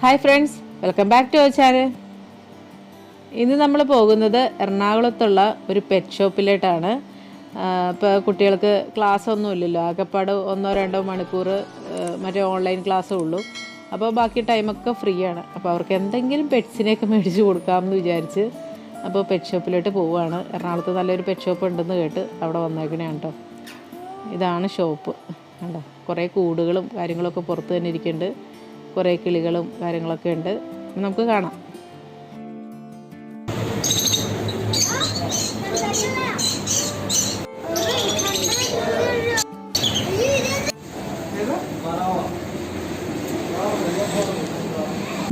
Hi friends welcome back to our channel ഇന്ന് നമ്മൾ പോകുന്നത് എറണാകുളത്തുള്ള ഒരു പെറ്റ് ഷോപ്പിലേട്ടാണ് ഇപ്പോൾ കുട്ടികൾക്ക് ക്ലാസ് ഒന്നും ഇല്ലല്ലോ. ആകെപ്പാട് ഒന്നോ രണ്ടോ മണിക്കൂർ മറ്റേ ഓൺലൈൻ ക്ലാസ്സേ ഉള്ളൂ. അപ്പോൾ ബാക്കി ടൈമൊക്കെ ഫ്രീ ആണ്. അപ്പോൾ അവർക്ക് എന്തെങ്കിലും പെറ്റ്സിനെയൊക്കെ മേടിച്ച് കൊടുക്കാമെന്ന് വിചാരിച്ച് അപ്പോൾ പെറ്റ് ഷോപ്പിലോട്ട് പോവുകയാണ്. എറണാകുളത്ത് നല്ലൊരു പെറ്റ് ഷോപ്പ് ഉണ്ടെന്ന് കേട്ട് അവിടെ വന്നേക്കണേ കേട്ടോ. ഇതാണ് ഷോപ്പ് കണ്ടോ? കുറേ കൂടുകളും കാര്യങ്ങളൊക്കെ പുറത്ത് തന്നെ ഇരിക്കുന്നുണ്ട്. കുറേ കിളികളും കാര്യങ്ങളൊക്കെ ഉണ്ട്. നമുക്ക് കാണാം.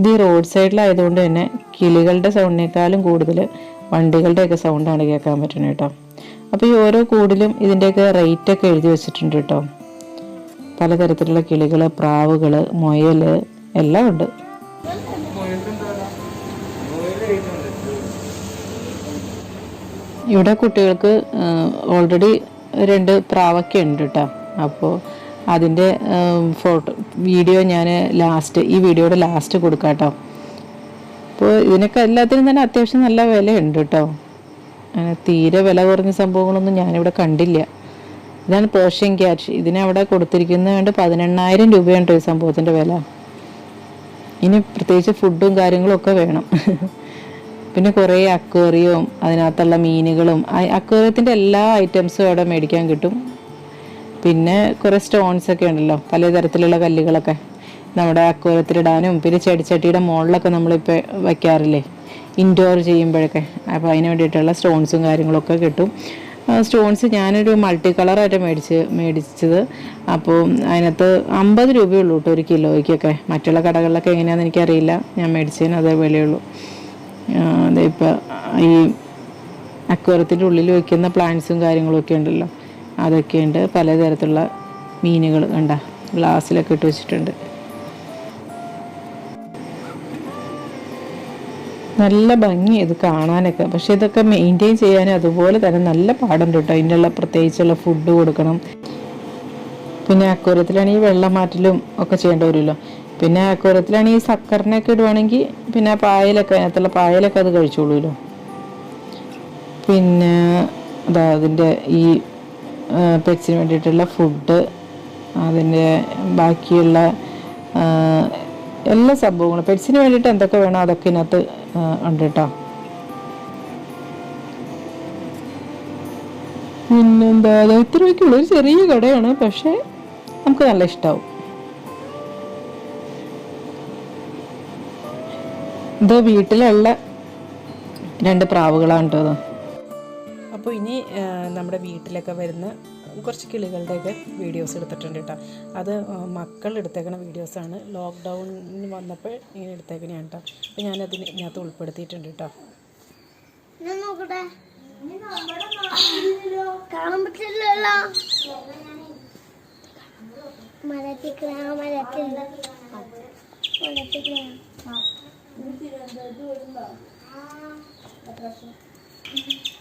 ഇത് റോഡ് സൈഡിലായതുകൊണ്ട് തന്നെ കിളികളുടെ സൗണ്ടിനേക്കാളും കൂടുതൽ വണ്ടികളുടെയൊക്കെ സൗണ്ടാണ് കേൾക്കാൻ പറ്റുന്നത് കേട്ടോ. അപ്പോൾ ഈ ഓരോ കൂടിലും ഇതിന്റെയൊക്കെ റേറ്റൊക്കെ എഴുതി വെച്ചിട്ടുണ്ട് കേട്ടോ. പലതരത്തിലുള്ള കിളികൾ പ്രാവുകൾ മുയൽ എല്ലാം ഉണ്ട് ഇവിടെ കുട്ടികൾക്ക് ഓൾറെഡി രണ്ട് പ്രാവൊക്കെ ഉണ്ട് കേട്ടോ അപ്പോൾ അതിന്റെ ഫോട്ടോ വീഡിയോ ഞാൻ ലാസ്റ്റ് ഈ വീഡിയോയുടെ ലാസ്റ്റ് കൊടുക്കാം കേട്ടോ അപ്പോൾ ഇതിനൊക്കെ എല്ലാത്തിനും തന്നെ അത്യാവശ്യം നല്ല വിലയുണ്ട് കേട്ടോ അങ്ങനെ തീരെ വില കുറഞ്ഞ സംഭവങ്ങളൊന്നും ഞാനിവിടെ കണ്ടില്ല. ഇതാണ് പേർഷ്യൻ ക്യാറ്റ് ഇതിനവിടെ കൊടുത്തിരിക്കുന്നത് കൊണ്ട് പതിനെണ്ണായിരം രൂപയാണ് ഈ സംഭവത്തിന്റെ വില. ഇനി പ്രത്യേകിച്ച് ഫുഡും കാര്യങ്ങളും ഒക്കെ വേണം. പിന്നെ കുറേ അക്വേറിയവും അതിനകത്തുള്ള മീനുകളും അക്വേറിയത്തിന്റെ എല്ലാ ഐറ്റംസും അവിടെ മേടിക്കാൻ കിട്ടും. പിന്നെ കുറേ സ്റ്റോൺസ് ഒക്കെ ഉണ്ടല്ലോ പലതരത്തിലുള്ള കല്ലുകളൊക്കെ. നമ്മുടെ അക്വേറിയത്തിലിടാനും പിന്നെ ചെടിച്ചട്ടിയുടെ മുകളിലൊക്കെ നമ്മളിപ്പോൾ വയ്ക്കാറില്ലേ ഇൻഡോർ ചെയ്യുമ്പോഴൊക്കെ. അപ്പോൾ അതിന് വേണ്ടിയിട്ടുള്ള സ്റ്റോൺസും കാര്യങ്ങളൊക്കെ കിട്ടും. സ്റ്റോൺസ് ഞാനൊരു മൾട്ടി കളറായിട്ട് മേടിച്ച് മേടിച്ചത്. അപ്പോൾ അതിനകത്ത് അമ്പത് രൂപയുള്ളൂ കേട്ടോ ഒരു കിലോയ്ക്കൊക്കെ. മറ്റുള്ള കടകളിലൊക്കെ എങ്ങനെയാണെന്ന് എനിക്കറിയില്ല. ഞാൻ മേടിച്ചതിന് അതേ വിലയുള്ളൂ. അതിപ്പോൾ ഈ അക്വേറത്തിന്റെ ഉള്ളിൽ വയ്ക്കുന്ന പ്ലാന്റ്സും കാര്യങ്ങളൊക്കെ ഉണ്ടല്ലോ. അതൊക്കെയുണ്ട് പലതരത്തിലുള്ള മീനുകൾ കണ്ട ഗ്ലാസ്സിലൊക്കെ ഇട്ട് വെച്ചിട്ടുണ്ട്. നല്ല ഭംഗി ഇത് കാണാനൊക്കെ. പക്ഷെ ഇതൊക്കെ മെയിന്റെയിൻ ചെയ്യാനും അതുപോലെ തന്നെ നല്ല പാടുണ്ട് കേട്ടോ. അതിനുള്ള പ്രത്യേകിച്ചുള്ള ഫുഡ് കൊടുക്കണം. പിന്നെ അക്കൂരത്തിലാണെങ്കിൽ വെള്ളം മാറ്റലും ഒക്കെ ചെയ്യേണ്ടി വരുമല്ലോ. പിന്നെ അക്കൂരത്തിലാണെങ്കിൽ സക്കറിനൊക്കെ ഇടുവാണെങ്കിൽ പിന്നെ പായലൊക്കെ അതിനകത്തുള്ള പായലൊക്കെ അത് കഴിച്ചോളൂല്ലോ. പിന്നെ അതാ അതിന്റെ ഈ പെറ്റ്സിന് വേണ്ടിയിട്ടുള്ള ഫുഡ് അതിന്റെ ബാക്കിയുള്ള എല്ലാ സംഭവങ്ങളും. പെറ്റ്സിന് വേണ്ടിയിട്ട് എന്തൊക്കെ വേണോ അതൊക്കെ ഇതിനകത്ത് ഉണ്ട് കേട്ടോ. പിന്നെന്താ ഇത്ര രൂപയ്ക്കുള്ള ഒരു ചെറിയ കടയാണ് പക്ഷേ നമുക്ക് നല്ല ഇഷ്ടമാവും ഇത് വീട്ടിലുള്ള രണ്ട് പ്രാവുകളാണ് കേട്ടോ അപ്പോൾ ഇനി നമ്മുടെ വീട്ടിലൊക്കെ വരുന്ന കുറച്ച് കിളികളുടെയൊക്കെ വീഡിയോസ് എടുത്തിട്ടുണ്ട് കേട്ടോ അത് മക്കൾ എടുത്തേക്കണ വീഡിയോസാണ് ലോക്ക്ഡൗണിന് വന്നപ്പോൾ ഇങ്ങനെ എടുത്തേക്കണെയാണ് കേട്ടോ അപ്പോൾ ഞാനതിന് ഇതിനകത്ത് ഉൾപ്പെടുത്തിയിട്ടുണ്ട് കേട്ടോ Thank മരത്തിൽ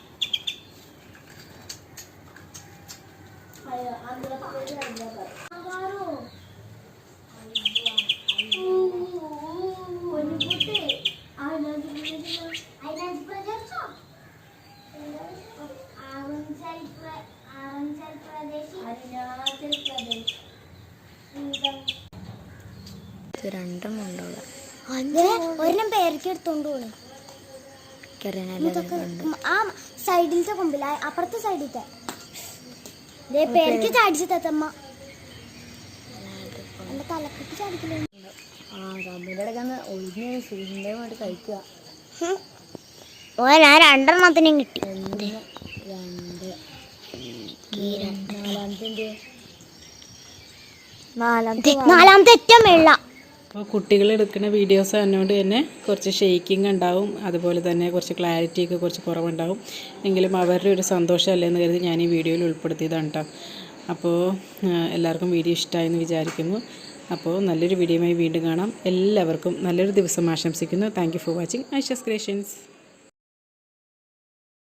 രണ്ടും ഒരെണ്ണം എടുത്തോണ്ട് പോണേ. ആ സൈഡിലത്തെ കൊമ്പിൽ ആ അപ്പുറത്തെ സൈഡിലത്തെ. ദേ പേരയ്ക്ക് ചാടിച്ചു തത്തമ്മ തലക്കൊക്കെ ചാടിക്കില്ലേ ആ കമ്പിന്റെ ഇടയ്ക്ക് ഒഴിഞ്ഞ് സൂര്യന്റെ വേണ്ടി കഴിക്കുക ഓ ഞാൻ രണ്ടെണ്ണത്തിനും കിട്ടി ഒന്ന് രണ്ട് നാലാമത്തെ നാലാമത്തെ നാലാമത്തെ ഏറ്റവും വെള്ള അപ്പോൾ കുട്ടികൾ എടുക്കുന്ന വീഡിയോസ് തന്നോണ്ട് തന്നെ കുറച്ച് ഷെയ്ക്കിംഗ് ഉണ്ടാവും. അതുപോലെ തന്നെ കുറച്ച് ക്ലാരിറ്റിയൊക്കെ കുറച്ച് കുറവുണ്ടാവും. എങ്കിലും അവരുടെ ഒരു സന്തോഷമല്ലേ എന്ന് കരുതി ഞാൻ ഈ വീഡിയോയിൽ ഉൾപ്പെടുത്തിയതാണ് കേട്ടോ അപ്പോൾ എല്ലാവർക്കും വീഡിയോ ഇഷ്ടമായെന്ന് വിചാരിക്കുന്നു. അപ്പോൾ നല്ലൊരു വീഡിയോയുമായി വീണ്ടും കാണാം. എല്ലാവർക്കും നല്ലൊരു ദിവസം ആശംസിക്കുന്നു. Thank for watching Aisha's creations